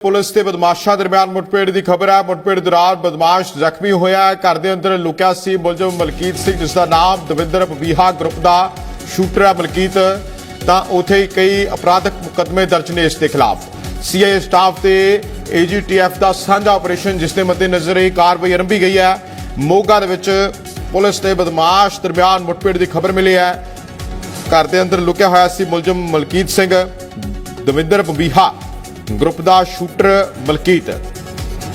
Police ਤੇ ਬਦਮਾਸ਼ਾਂ ਦਰਮਿਆਨ ਮੁੱਠਭੇੜ ਦੀ ਖਬਰ ਹੈ। ਮੁੱਠਭੇੜ ਦੌਰਾਨ ਬਦਮਾਸ਼ ਜ਼ਖਮੀ ਹੋਇਆ ਹੈ। ਘਰ ਦੇ ਅੰਦਰ ਲੁਕਿਆ ਸੀ ਮੁਲਜ਼ਮ ਮਲਕੀਤ ਸਿੰਘ, ਜਿਸ ਦਾ ਨਾਮ ਦਵਿੰਦਰ ਪਬੀਹਾ ਗਰੁੱਪ ਦਾ ਸ਼ੂਟਰ ਹੈ ਮਲਕੀਤ। ਤਾਂ ਉਥੇ ਕਈ ਅਪਰਾਧਕ ਮੁਕੱਦਮੇ ਦਰਜ ਨੇ ਇਸ ਦੇ ਖਿਲਾਫ। ਸੀਆਈਏ ਸਟਾਫ ਤੇ ਏਜੀਟੀਐਫ ਦਾ ਸਾਂਝਾ ਆਪਰੇਸ਼ਨ, ਜਿਸ ਦੇ ਮੱਦੇਨਜ਼ਰ ਇਹ ਕਾਰਵਾਈ ਆਰੰਭੀ ਗਈ ਹੈ। ਮੋਗਾ ਦੇ ਵਿੱਚ ਪੁਲਿਸ ਤੇ ਬਦਮਾਸ਼ ਦਰਮਿਆਨ ਮੁੱਠਭੇੜ ਦੀ ਖਬਰ ਮਿਲੀ ਹੈ। ਘਰ ਦੇ ਅੰਦਰ ਲੁਕਿਆ ਹੋਇਆ ਸੀ ਮੁਲਜ਼ਮ ਮਲਕੀਤ ਸਿੰਘ, ਦਵਿੰਦਰ ਬੰਬੀਹਾ। ਗਰੁੱਪ ਦਾ ਸ਼ੂਟਰ ਮਲਕੀਤ,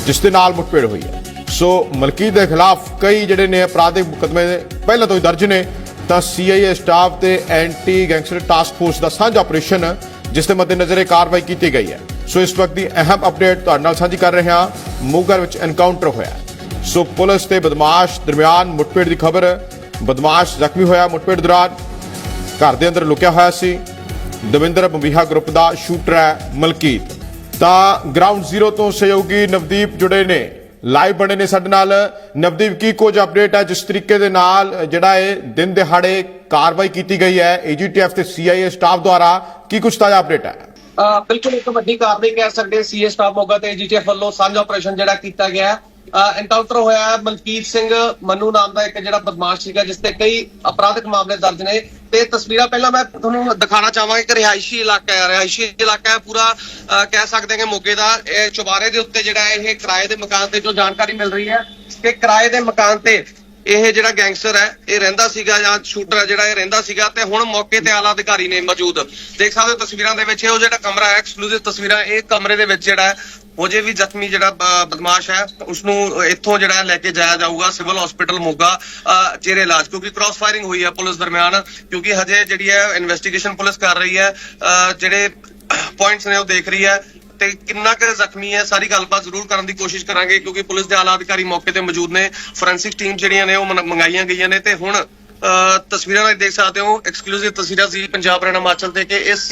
ਜਿਸ ਦੇ ਨਾਲ ਮੁੱਠਭੇੜ ਹੋਈ ਹੈ। ਸੋ ਮਲਕੀਤ ਦੇ ਖਿਲਾਫ ਕਈ ਜਿਹੜੇ ਨੇ ਅਪਰਾਧਿਕ ਮੁਕੱਦਮੇ ਪਹਿਲਾਂ ਤੋਂ ਹੀ ਦਰਜ ਨੇ। ਤਾਂ ਸੀਆਈਏ ਸਟਾਫ ਤੇ ਐਂਟੀ ਗੈਂਗਸਟਰ ਟਾਸਕ ਫੋਰਸ ਦਾ ਸਾਂਝਾ ਆਪਰੇਸ਼ਨ ਜਿਸ ਦੇ ਮੱਦੇਨਜ਼ਰ ਇਹ ਕਾਰਵਾਈ ਕੀਤੀ ਗਈ ਹੈ। ਸੋ ਇਸ ਵਕਤ ਦੀ ਅਹਿਮ ਅਪਡੇਟ ਤੁਹਾਡੇ ਨਾਲ ਸਾਂਝੀ ਕਰ ਰਹੇ ਹਾਂ। ਮੋਗਾ ਵਿੱਚ ਐਨਕਾਊਂਟਰ ਹੋਇਆ ਸੋ ਪੁਲਿਸ ਤੇ ਬਦਮਾਸ਼ ਦਰਮਿਆਨ ਮੁੱਠਭੇੜ ਦੀ ਖਬਰ, ਬਦਮਾਸ਼ ਜ਼ਖਮੀ ਹੋਇਆ ਮੁੱਠਭੇੜ ਦੌਰਾਨ। ਘਰ ਦੇ ਅੰਦਰ ਲੁਕਿਆ ਹੋਇਆ ਸੀ। ਦਵਿੰਦਰ ਬੰਬੀਹਾ ਗਰੁੱਪ ਦਾ ਸ਼ੂਟਰ ਹੈ ਮਲਕੀਤ। ਤਾਂ ਗਰਾਊਂਡ ਜ਼ੀਰੋ ਤੋਂ ਸਹਿਯੋਗੀ ਨਵਦੀਪ ਜੁੜੇ ਨੇ। ਲਾਈਵ ਬਣੇ ਨੇ ਸਾਡੇ ਨਾਲ। ਨਵਦੀਪ, ਕੀ ਕੁਝ ਅਪਡੇਟ ਹੈ? ਜਿਸ ਤਰੀਕੇ ਦੇ ਨਾਲ ਜਿਹੜਾ ਇਹ ਦਿਨ ਦਿਹਾੜੇ ਕਾਰਵਾਈ ਕੀਤੀ ਗਈ ਹੈ ਏਜੀਟੀਐਫ ਤੇ ਸੀਆਈਏ ਸਟਾਫ ਦੁਆਰਾ, ਕੀ ਕੁਝ ਤਾਜ਼ਾ ਅਪਡੇਟ ਹੈ? ਬਿਲਕੁਲ ਇੱਕ ਵੱਡੀ ਕਾਰਵਾਈ ਕਹਿ ਸਕਦੇ ਸੀਏ ਸਟਾਫ ਮੋਗਾ ਤੇ ਜੀਟੀਐਫ ਵੱਲੋਂ ਸਾਂਝਾ ਆਪਰੇਸ਼ਨ ਜਿਹੜਾ ਕੀਤਾ ਗਿਆ ਹੈ। ਐਨਕਾਊਂਟਰ ਹੋਇਆ ਹੈ ਮਲਕੀਤ ਸਿੰਘ ਮੰਨੂ ਨਾਮ ਦਾ ਇੱਕ ਜਿਹੜਾ ਬਦਮਾਸ਼ ਸੀਗਾ, ਜਿਸ ਤੇ ਕਈ ਅਪਰਾਧਿਕ ਮਾਮਲੇ ਦਰਜ ਨੇ। ਤੇ ਤਸਵੀਰਾਂ ਪਹਿਲਾਂ ਮੈਂ ਤੁਹਾਨੂੰ ਦਿਖਾਣਾ ਚਾਹਾਂਗਾ ਕਿ ਰਿਹਾਇਸ਼ੀ ਇਲਾਕਾ ਹੈ। ਰਿਹਾਇਸ਼ੀ ਇਲਾਕਾ ਹੈ ਪੂਰਾ ਕਹਿ ਸਕਦੇ ਹਾਂ ਕਿ ਮੋਗੇ ਦਾ। ਇਹ ਚੁਬਾਰੇ ਦੇ ਉੱਤੇ ਜਿਹੜਾ ਇਹ ਕਿਰਾਏ ਦੇ ਮਕਾਨ ਤੇ ਜੋ ਜਾਣਕਾਰੀ ਮਿਲ ਰਹੀ ਹੈ ਕਿ ਕਿਰਾਏ ਦੇ ਮਕਾਨ ਤੇ ਇਹ ਜਿਹੜਾ ਗੈਂਗਸਟਰ ਹੈ, ਇਹ ਰਹਿੰਦਾ ਸੀਗਾ ਜਾਂ ਸ਼ੂਟਰ ਹੈ ਜਿਹੜਾ ਇਹ ਰਹਿੰਦਾ ਸੀਗਾ ਤੇ ਹੁਣ ਮੌਕੇ ਤੇ ਆਲਾ ਅਧਿਕਾਰੀ ਨੇ ਮੌਜੂਦ। ਦੇਖ ਸਕਦੇ ਹੋ ਤਸਵੀਰਾਂ ਦੇ ਵਿੱਚ ਇਹ ਉਹ ਜਿਹੜਾ ਕਮਰਾ ਹੈ ਐਕਸਕਲੂਸਿਵ ਤਸਵੀਰਾਂ, ਇਹ ਕਮਰੇ ਦੇ ਵਿੱਚ ਜਿਹੜਾ ਹੈ ਵੀ ਜ਼ਖਮੀ ਜਿਹੜਾ ਬਦਮਾਸ਼ ਹੈ ਉਸ ਨੂੰ ਇੱਥੋਂ ਜਿਹੜਾ ਲੈ ਕੇ ਜਾਇਆ ਜਾਊਗਾ ਸਿਵਲ ਹਸਪੀਟਲ ਮੋਗਾ ਚਿਹਰੇ ਇਲਾਜ ਕਿਉਂਕਿ ਕ੍ਰਾਸ ਫਾਇਰਿੰਗ ਹੋਈ ਹੈ ਪੁਲਿਸ ਦਰਮਿਆਨ ਕਿਉਂਕਿ ਹਜੇ ਜਿਹੜੀ ਹੈ ਇਨਵੈਸਟੀਗੇਸ਼ਨ ਪੁਲਿਸ ਕਰ ਰਹੀ ਹੈ ਅ, ਜਿਹੜੇ ਪੁਆਇੰਟਸ ਨੇ ਉਹ ਦੇਖ ਰਹੀ ਹੈ ਤੇ ਕਿੰਨਾ ਕੁ ਜ਼ਖਮੀ ਹੈ ਸਾਰੀ ਗੱਲਬਾਤ ਜ਼ਰੂਰ ਕਰਨ ਦੀ ਕੋਸ਼ਿਸ਼ ਕਰਾਂਗੇ ਕਿਉਂਕਿ ਪੁਲਿਸ ਦੇ ਆਲਾ ਅਧਿਕਾਰੀ ਮੌਕੇ ਤੇ ਮੌਜੂਦ ਨੇ ਫੋਰੈਂਸਿਕ ਟੀਮ ਜਿਹੜੀਆਂ ਨੇ ਉਹ ਮੰਗਾਈਆਂ ਗਈਆਂ ਨੇ ਤੇ ਹੁਣ ਤਸਵੀਰਾਂ ਵਿੱਚ ਦੇਖ ਸਕਦੇ ਹੋ ਐਕਸਕਲੂਸਿਵ ਤਸਵੀਰਾਂ ਸੀ ਪੰਜਾਬ ਹਰਿਆਣਾ ਹਿਮਾਚਲ ਤੇ ਕਿ ਇਸ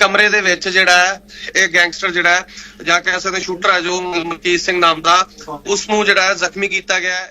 ਕਮਰੇ ਦੇ ਵਿੱਚ ਜਿਹੜਾ ਹੈ, ਇਹ ਗੈਂਗਸਟਰ ਜਿਹੜਾ ਹੈ, ਜਾਂ ਕਹਿ ਸਕਦੇ ਸ਼ੂਟਰ ਹੈ ਜੋ ਮਲਕੀਤ ਸਿੰਘ ਨਾਮ ਦਾ ਉਸ ਨੂੰ ਜਿਹੜਾ ਹੈ ਜ਼ਖਮੀ ਕੀਤਾ ਗਿਆ